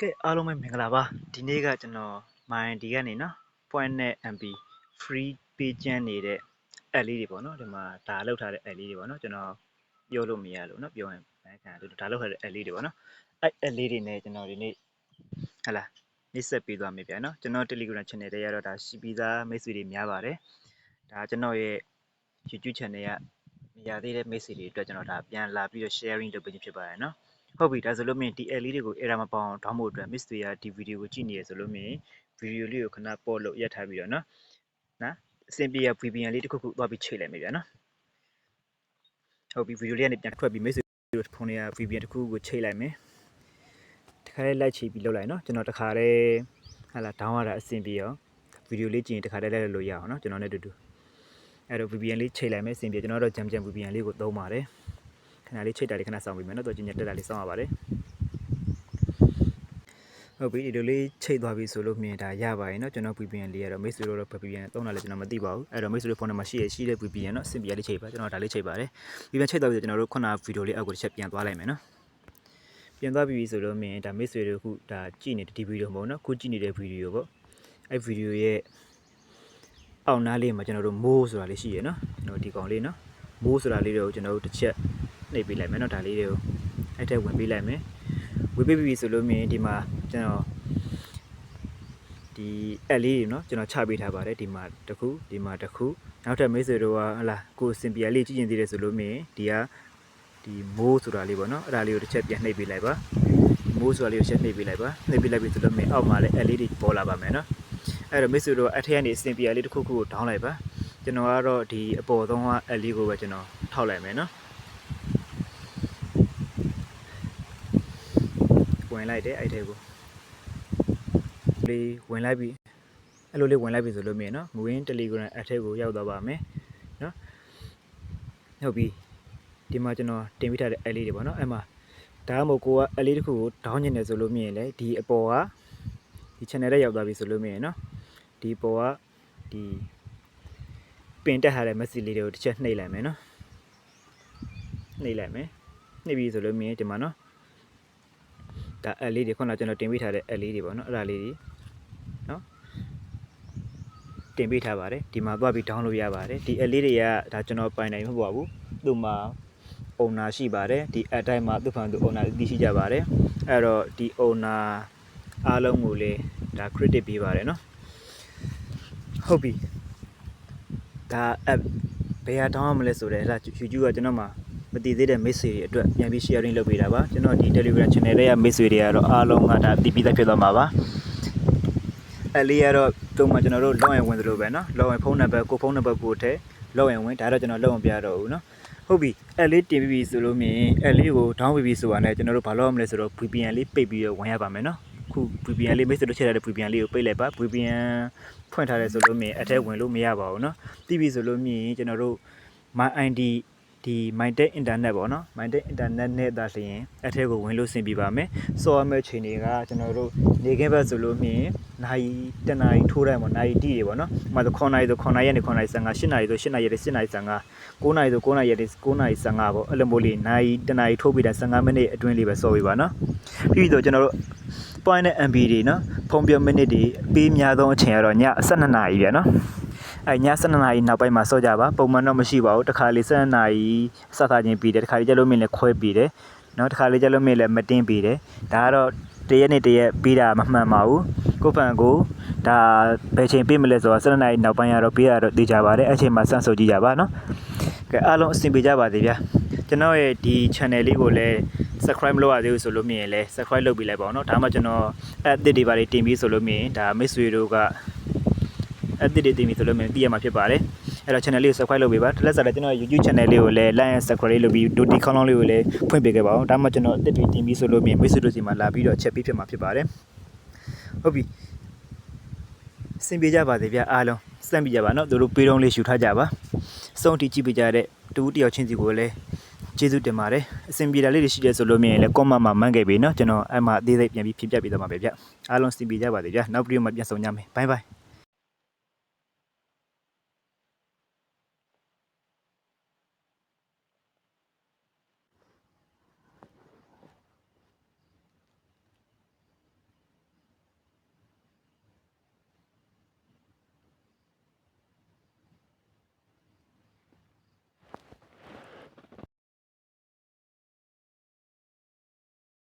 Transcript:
ကဲအားလုံးပဲမင်္ဂလာပါဒီနေ့ကကျွန်တော် MyND ကနေနော် point နဲ့ MB free page ကျန်းနေတဲ့ app လေးတွေပေါ့နော်ဒီမှာဒါလောက်ထားတဲ့ app လေးတွေပေါ့နော်ကျွန်တော်ပြောလို့မရလို့နော်ပြောရင်ဘယ်ခံဒါလောက်ထားတဲ့ app လေးတွေပေါ့နော်အဲ့ app လေးတွေနဲ့ကျွန်တော်ဒီနေ့ဟလာနှိစက်ပေးသွားမယ်ဗျာနော်ကျွန်တော် Telegram channel တွေကတော့ဒါရှိပြီးသားမိတ်ဆွေတွေများပါတယ်ဒါကျွန်တော်ရဲ့ YouTube channel ကမရသေးတဲ့မိတ်ဆွေတွေအတွက်ကျွန်တော်ဒါပြန်လာပြီးတော့ sharing လုပ်ပေးခြင်းဖြစ်ပါတယ်နော် ဟုတ်ပြီဒါဆိုလို့မြင်ဒီ L လေးတွေကို error မပေါအောင်တောင်းဖို့အတွက် Miss တွေကဒီဗီဒီယိုကိုကြည့်နေရဆိုလို့မြင်ဗီဒီယိုလေးကိုခဏပေါ့လို့ရက်ထားပြီးတော့နော်နော်အဆင်ပြေရ VPN လေးတစ်ခုခုသွားပြီးချိန်လိုက်မယ်ဗျာနော်ဟုတ်ပြီဗီဒီယိုလေးကနေပြန်ထွက်ပြီး Miss တို့ဖုန်းတွေက VPN တစ်ခုခုကိုချိန်လိုက်မယ်တခါလေးလိုက်ချိန်ပြီးလုပ်လိုက်နော်ကျွန်တော်တခါလေးဟာလာ down ရတာအဆင်ပြေရောဗီဒီယိုလေးကြည့်ရင်တခါတည်းလိုက်လို့ရအောင်နော်ကျွန်တော်နဲ့တူတူအဲ့တော့ VPN လေးချိန်လိုက်မယ်အဆင်ပြေကျွန်တော်တော့ jam jam VPN လေးကိုသုံးပါတယ် ခဏလေးချိတ်တာလေးခဏစောင့်ပြီးမယ်နော်တော့ကျင်ညက်တက်တာလေးစောင့်ရပါတယ်ဟုတ်ပြီဒီလိုလေးချိတ်သွားပြီဆိုလို့မြင်တာရပါရင်เนาะကျွန်တော် VPN လေးကတော့မိတ်ဆွေတို့တော့ VPN သုံးတာလည်းကျွန်တော်မသိပါဘူးအဲ့တော့မိတ်ဆွေတို့ဖုန်းထဲမှာရှိရရှိတဲ့ VPN เนาะစင်ပြလေးချိတ်ပါကျွန်တော်ဒါလေးချိတ်ပါတယ် VPN ချိတ်သွားပြီဆိုကျွန်တော်တို့ခုနဗီဒီယိုလေးအောက်ကိုတစ်ချက်ပြန်သွားလိုက်မယ်เนาะပြန်သွားပြီဆိုလို့မြင်ဒါမိတ်ဆွေတို့ခုဒါကြည့်နေတဲ့ဒီဗီဒီယိုမဟုတ်เนาะခုကြည့်နေတဲ့ဗီဒီယိုပေါ့အဲ့ဗီဒီယိုရဲ့အောက်နားလေးမှာကျွန်တော်တို့မိုးဆိုတာလေးရှိရเนาะကျွန်တော်ဒီကောင်လေးเนาะမိုးဆိုတာလေးတွေကိုကျွန်တော်တို့တစ်ချက် နှိပ်ပေးလိုက်မယ်เนาะဒါလေးတွေကိုအဲ့ထက်ဝင်ပေးလိုက်မယ်ဝင်ပေးပြီဆိုလို့မြင်ဒီမှာကျွန်တော်ဒီအက်လေးတွေเนาะကျွန်တော်ချပေးထားပါတယ်ဒီမှာတစ်ခုဒီမှာတစ်ခုနောက်ထပ်မိတ်ဆွေတို့ကဟလာကိုစင်ပြလေးကြည့်ကျင်သေးတယ်ဆိုလို့မြင်ဒီကဒီမိုးဆိုတာလေးပေါ့เนาะအဲ့ဒါလေးကိုတစ်ချက်ပြန်နှိပ်ပေးလိုက်ပါမိုးဆိုတာလေးကိုချက်နှိပ်ပေးလိုက်ပါနှိပ်ပေးလိုက်ပြီဆိုတော့မြင်အောက်မှာလည်းအက်လေးတွေပေါ်လာပါမယ်เนาะအဲ့တော့မိတ်ဆွေတို့ကအထက်ကနေစင်ပြလေးတစ်ခုခုကိုဒေါင်းလိုက်ပါကျွန်တော်ကတော့ဒီအပေါ်ဆုံးကအက်လေးကိုပဲကျွန်တော်ထောက်လိုက်မယ်เ ဝင်လိုက်တယ်အဲ့ထဲကိုလေးဝင်လိုက်ပြီအဲ့လိုလေးဝင်လိုက်ပြီဆိုလို့မြင်နော်မဝင်း Telegram အထက်ကိုရောက်သွားပါမယ်နော်ဟုတ်ပြီဒီမှာကျွန်တော်တင်ပြထားတဲ့ LED တွေပေါ့နော်အဲ့မှာဒါမှမဟုတ်ကိုက LED တစ်ခုကိုဒေါင်းကျင်တယ်ဆိုလို့မြင်လေဒီအပေါ်ကဒီ channel ထဲရောက်သွားပြီဆိုလို့မြင်နော်ဒီပေါ်ကဒီပင်တက်ထားတဲ့ message လေးတွေကိုတစ်ချက်နှိပ်လိုက်မယ်နော်နှိပ်လိုက်မယ်နှိပ်ပြီဆိုလို့မြင်ဒီမှာနော် ဒါအလေးတွေခုနကကျွန်တော်တင်ပေးထားတဲ့အလေးတွေပေါ့နော်အဲ့ဒါလေးတွေနော်တင်ပေးထားပါတယ်ဒီမှာသွားပြီး download ရပါတယ်ဒီအလေးတွေကဒါကျွန်တော်ပိုင်နိုင်မဟုတ်ပါဘူးသူ့မှာ owner ရှိပါတယ်ဒီ app တိုင်းမှာသူ့ဖန်သူ owner သိရှိကြပါတယ်အဲ့တော့ဒီ owner အားလုံးကိုလေဒါ credit ပေးပါတယ်နော်ဟုတ်ပြီဒါ app ဘယ်ဟာ download မလဲဆိုတော့အဲ့ဒါ YouTube ကကျွန်တော်မှာ မတည်သေးတဲ့မိတ်ဆွေတွေအတွက်ပြန်ပြီး sharing လုပ်ပေးတာပါကျွန်တော်ဒီ Telegram channel ထဲကမိတ်ဆွေတွေကတော့အားလုံးကဒါတည်ပြီးသားဖြစ်သွားမှာပါအဲ့လေးကတော့တုံးမှာကျွန်တော်တို့လောက်ရင်ဝင်သလိုပဲเนาะလောက်ရင်ဖုန်းနံပါတ်ကိုဖုန်းနံပါတ်ကိုထည့်လောက်ရင်ဝင်ဒါတော့ကျွန်တော်လောက်အောင်ပြတော့ဘူးเนาะဟုတ်ပြီအဲ့လေးတင်ပြီးပြီဆိုလို့မြင်အဲ့လေးကို down ပြီးပြီဆိုတာနဲ့ကျွန်တော်တို့ဘာလုပ်ရမလဲဆိုတော့ VPN လေးပိတ်ပြီးတော့ဝင်ရပါမယ်เนาะခု VPN လေးမိတ်ဆွေတို့ချက်ထားတဲ့ VPN လေးကိုပိတ်လိုက်ပါ VPN ဖွင့်ထားတယ်ဆိုလို့မြင်အထက်ဝင်လို့မရပါဘူးเนาะပြီးပြီဆိုလို့မြင်ကျွန်တော်တို့ my ID ဒီ MyTech internet ပေါ့နော် MyTech internet နဲ့သာလျှင်အထက်ကိုဝင်လို့ဆင်ပြပါမယ်စောရမယ့်ချိန်တွေကကျွန်တော်တို့နေခင်းဘက်ဆိုလို့မြင်နိုင်တနာရီထိုးတိုင်းပေါ့နိုင်တီတွေပေါ့နော်ဥပမာဆို9နာရီဆို9နာရီနဲ့9နာရီ15 8နာရီဆို8နာရီနဲ့8နာရီ15 9နာရီဆို9နာရီနဲ့9နာရီ15ပေါ့အဲ့လိုမျိုးလေးနိုင်တနာရီထိုးပြီးတာ15မိနစ်အတွင်းလေးပဲစော်ပြပါနော်ပြီးတော့ကျွန်တော်တို့ point နဲ့ MB တွေနော်ဖုံးပြမိနစ်တွေပေးများသောအချိန်ကတော့ည12နာရီပြနော် အဲည7နာရီနောက်ပိုင်းမှာစောကြပါပုံမှန်တော့မရှိပါဘူးတစ်ခါလေ7နာရီစသချင်းပြီးတယ်တစ်ခါလေကြလို့မင်းလည်းခွဲပြီးတယ်နော်တစ်ခါလေကြလို့မင်းလည်းမတင်းပြီးတယ်ဒါကတော့တရက်နဲ့တရက်ပြီးတာမမှန်ပါဘူးကိုဖန်ကိုဒါဘယ်ချိန်ပြီးမလဲဆိုတော့7နာရီနောက်ပိုင်းကတော့ပြီးရတော့သိကြပါတယ်အဲ့ချိန်မှာစမ်းစုပ်ကြည့်ကြပါနော်ကဲအားလုံးအဆင်ပြေကြပါသေးဗျာကျွန်တော်ရဲ့ဒီ channel လေးကိုလည်း subscribe မလုပ်ရသေးဘူးဆိုလို့မြင်ရင်လည်း subscribe လုပ်ပြီးလိုက်ပါအောင်เนาะဒါမှကျွန်တော်အဲ့အသစ်တွေပါတွေတင်ပြီးဆိုလို့မြင်ရင်ဒါမိတ်ဆွေတို့က အသစ်တွေတင်ပြီးဆိုလို့မြင်သိရမှာဖြစ်ပါတယ်အဲ့တော့ channel လေးကို subscribe လုပ်ပေးပါတလက်စားလည်းကျွန်တော် YouTube channel လေးကိုလည်း like and subscribe လုပ်ပြီး notification ခေါင်းလုံးလေးကိုလည်းဖွင့်ပေးခဲ့ပါအောင်ဒါမှကျွန်တော်အသစ်တွေတင်ပြီးဆိုလို့မြင်မိတ်ဆွေတို့စီမှာလာပြီးတော့ချက်ပေးဖြစ်မှာဖြစ်ပါတယ်ဟုတ်ပြီစင်ပြေကြပါသေးဗျအားလုံးစမ်းပြကြပါเนาะတို့တို့ပေးတော့လေးရှူထားကြပါစုံတီကြည့်ပေးကြတဲ့တူတယောက်ချင်းစီကိုလည်းကျေးဇူးတင်ပါတယ်အဆင်ပြေတာလေးတွေရှိတယ်ဆိုလို့မြင်ရင်လည်း comment မှာမှန်းခဲ့ပြီเนาะကျွန်တော်အဲ့မှာအသေးစိတ်ပြန်ပြီးဖြည့်ပြပေးသွားမှာပဲဗျအားလုံးစင်ပြေကြပါသေးဗျနောက်ဗီဒီယိုမှာပြန်ဆုံကြမယ်ဘိုင်ဘိုင်